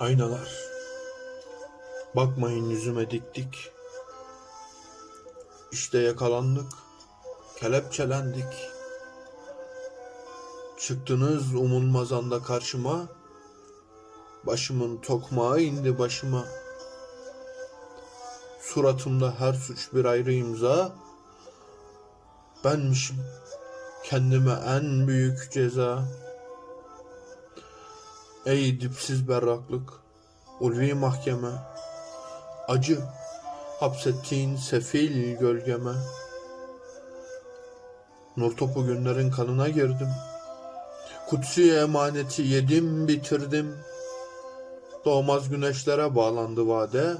Aynalar. Bakmayın yüzüme dik dik. İşte yakalandık. Kelepçelendik. Çıktınız umulmaz anda karşıma. Başımın tokmağı indi başıma. Suratımda her suç bir ayrı imza. Benmişim kendime en büyük ceza. Ey dipsiz berraklık, ulvi mahkeme, acı hapsettiğin sefil gölgeme. Nur topu günlerin kanına girdim. Kutsi emaneti yedim bitirdim. Doğmaz güneşlere bağlandı vade.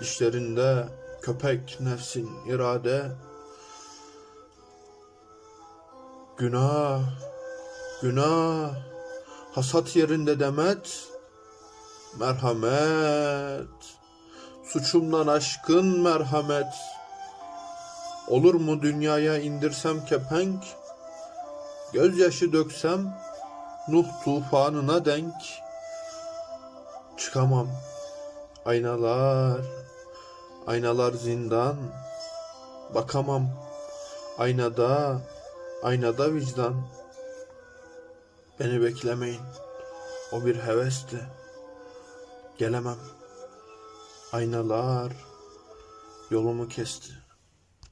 Dişlerinde köpek nefsin irade. Günah, günah, hasat yerinde demet, merhamet, suçumdan aşkın merhamet. Olur mu dünyaya indirsem kepenk, gözyaşı döksem Nuh tufanına denk. Çıkamam, aynalar, aynalar zindan, bakamam, aynada, Aynada vicdan. Beni beklemeyin. O bir hevesti. Gelemem. Aynalar yolumu kesti.